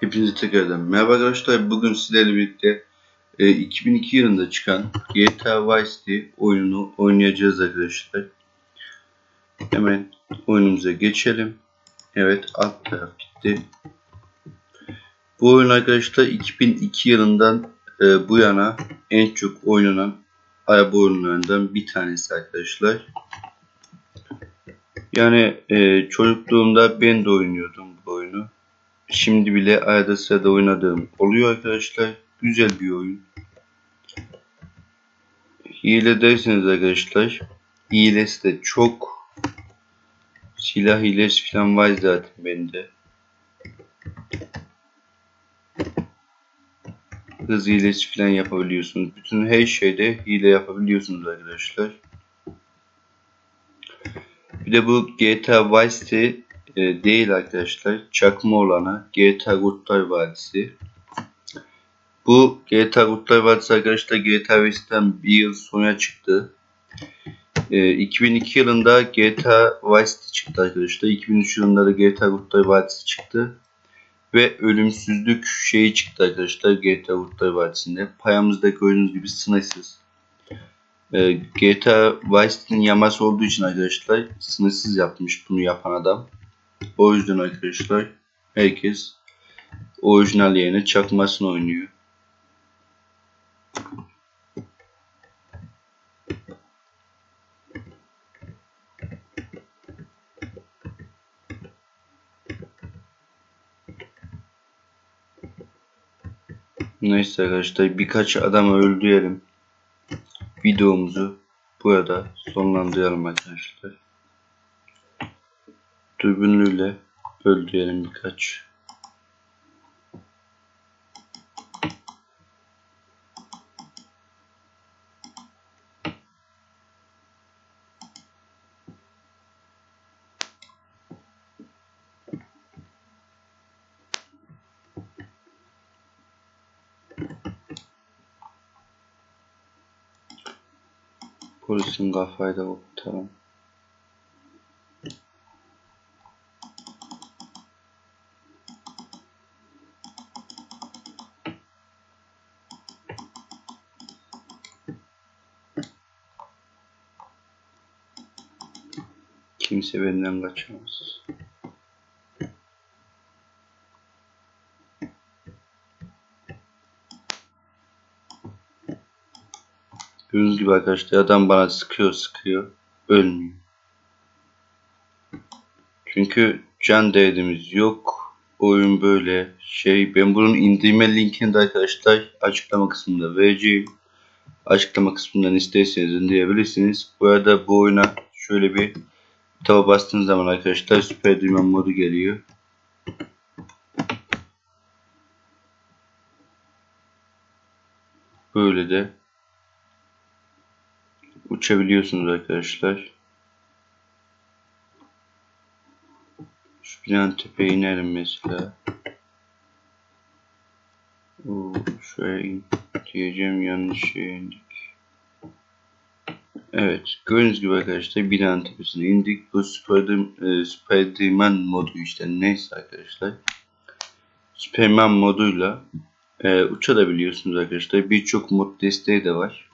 Hepinize tekrardan merhaba arkadaşlar. Bugün sizlerle birlikte e, 2002 yılında çıkan GTA Vice City oyununu oynayacağız arkadaşlar. Hemen oyunumuza geçelim. Evet alt taraf bitti. Bu oyun arkadaşlar 2002 yılından e, bu yana en çok oynanan araba oyunlarından bir tanesi arkadaşlar. Yani e, çocukluğumda ben de oynuyordum. Şimdi bile arada sırada oynadığım oluyor arkadaşlar. Güzel bir oyun. Hile derseniz arkadaşlar. Hilesi de çok. Silah hilesi falan var zaten bende. Hız hilesi falan yapabiliyorsunuz. Bütün her şeyde hile yapabiliyorsunuz arkadaşlar. Bir de bu GTA Vice e, değil arkadaşlar. Çakma olanı GTA Kurtlar Vadisi. Bu GTA Kurtlar Vadisi arkadaşlar GTA Vice'den bir yıl sonra çıktı. E, 2002 yılında GTA Vice çıktı arkadaşlar. 2003 yılında da GTA Kurtlar Vadisi çıktı. Ve ölümsüzlük şeyi çıktı arkadaşlar GTA Kurtlar Vadisi'nde. Payamızda gördüğünüz gibi sınırsız. E, GTA Vice yaması olduğu için arkadaşlar sınırsız yapmış bunu yapan adam. O yüzden arkadaşlar herkes orijinal yerine çakmasını oynuyor. Neyse arkadaşlar birkaç adam öldürelim. Videomuzu burada sonlandıralım arkadaşlar. Dürbünlüyle öldürelim birkaç. Polisin kafayı da kurtaralım. Kimse benden kaçamaz. Gördüğünüz gibi arkadaşlar adam bana sıkıyor sıkıyor. Ölmüyor. Çünkü can derdimiz yok. Oyun böyle şey. Ben bunun indirme linkini de arkadaşlar açıklama kısmında vereceğim. Açıklama kısmından isterseniz indirebilirsiniz. Bu arada bu oyuna şöyle bir taba bastığınız zaman arkadaşlar süper düğme modu geliyor. Böyle de uçabiliyorsunuz arkadaşlar. Şu binanın tepeye inelim mesela. Oo, in diyeceğim yanlış yere indik. Evet gördüğünüz gibi arkadaşlar binanın tepesine indik. Bu Spider- e, Spiderman modu işte neyse arkadaşlar. Superman moduyla e, uçabiliyorsunuz arkadaşlar. Birçok mod desteği de var.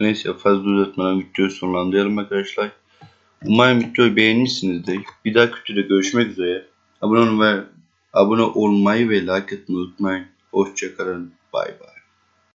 Neyse fazla uzatmadan videoyu sonlandıralım arkadaşlar. Umarım videoyu beğenmişsinizdir. Bir daha videoda görüşmek üzere. Abone olmayı, abone olmayı ve like etmeyi unutmayın. Hoşçakalın. Bay bay.